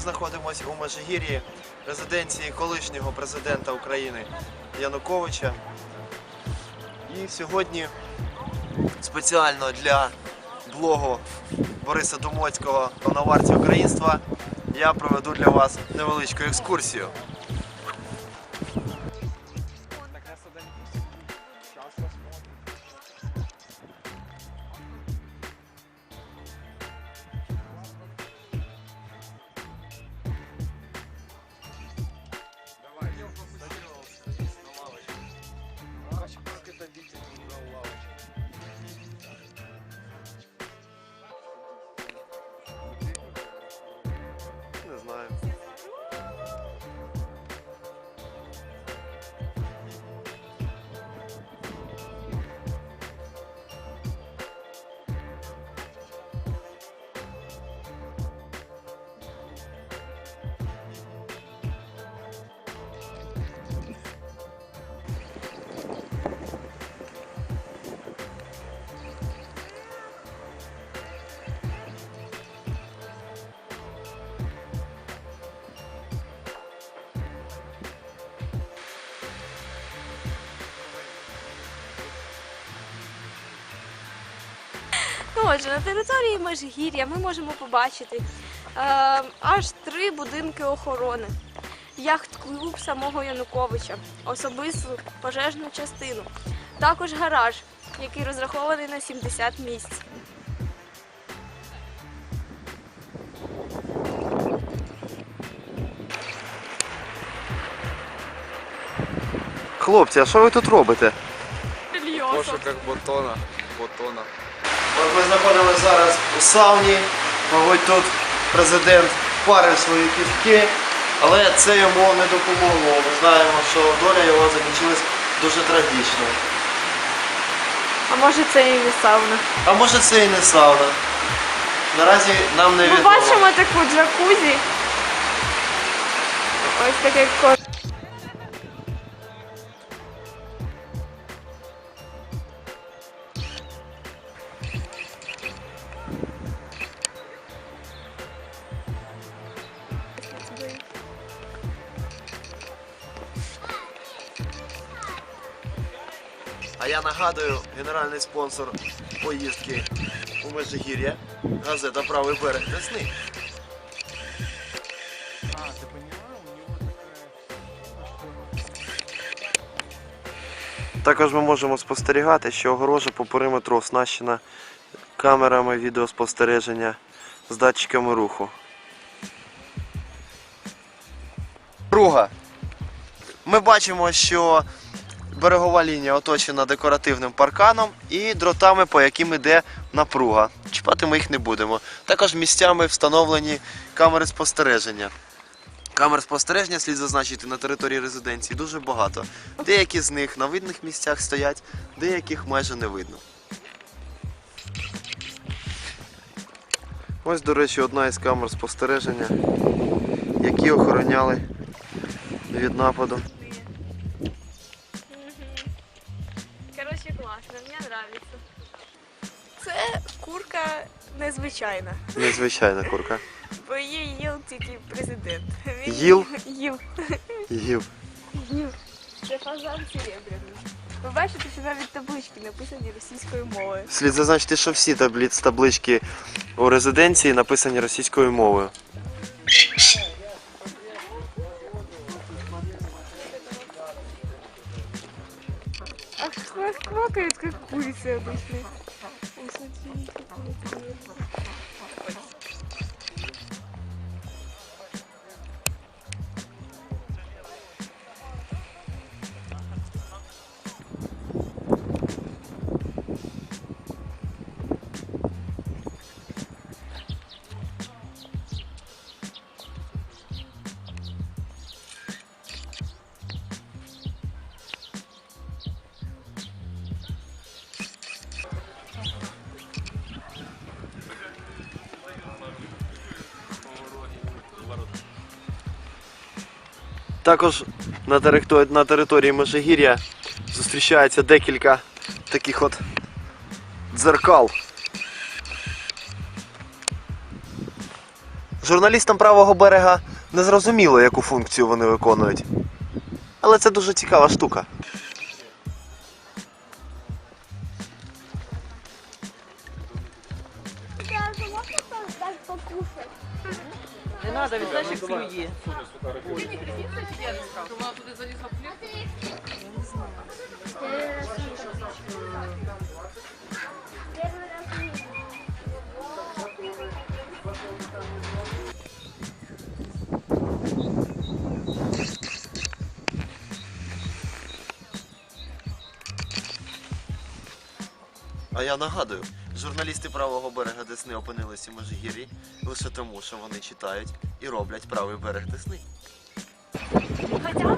знаходимося у Межигір'ї, резиденції колишнього президента України Януковича. І сьогодні спеціально для блогу Бориса Думоцького «Коноварці українства я проведу для вас невеличку екскурсію. Отже, на території Межгір'я ми можемо побачити е, аж три будинки охорони, яхт-клуб самого Януковича, особисту пожежну частину, також гараж, який розрахований на 70 місць. Хлопці, а що ви тут робите? Пошуках ботона. Ботона. Ми знаходимося зараз у сауні. Мабуть, тут президент парив свої кістки, але це йому не допомогло. Ми знаємо, що доля його закінчилась дуже трагічно. А може це і не сауна. А може це і не сауна. Наразі нам не Ми бачимо таку джакузі. Ось таке ко- А я нагадую, генеральний спонсор поїздки у Межигір'я, газета Правий берег Десни. Також ми можемо спостерігати, що огорожа по периметру оснащена камерами відеоспостереження з датчиками руху. Друга. Ми бачимо, що берегова лінія оточена декоративним парканом і дротами, по яким йде напруга. Чіпати ми їх не будемо. Також місцями встановлені камери спостереження. Камер спостереження слід зазначити на території резиденції дуже багато. Деякі з них на видних місцях стоять, деяких майже не видно. Ось, до речі, одна із камер спостереження, які охороняли від нападу. Класно, мені подобається. Це курка незвичайна. Незвичайна курка. Бо її їл тільки президент. Він Їл? Їв. Їв. Їв. Це фазан серебряний. Ви бачите, що навіть таблички написані російською мовою. Слід зазначити, що всі таблі- таблички у резиденції написані російською мовою. Квакает, как курицы обычно. Також на території, на території Межигір'я зустрічається декілька таких от дзеркал. Журналістам правого берега не зрозуміло, яку функцію вони виконують. Але це дуже цікава штука. Не надо, віддаш їх сім'ї. А я нагадую, Журналісти правого берега Десни опинилися в Межигір'ї лише тому, що вони читають і роблять правий берег Десни. Хотя,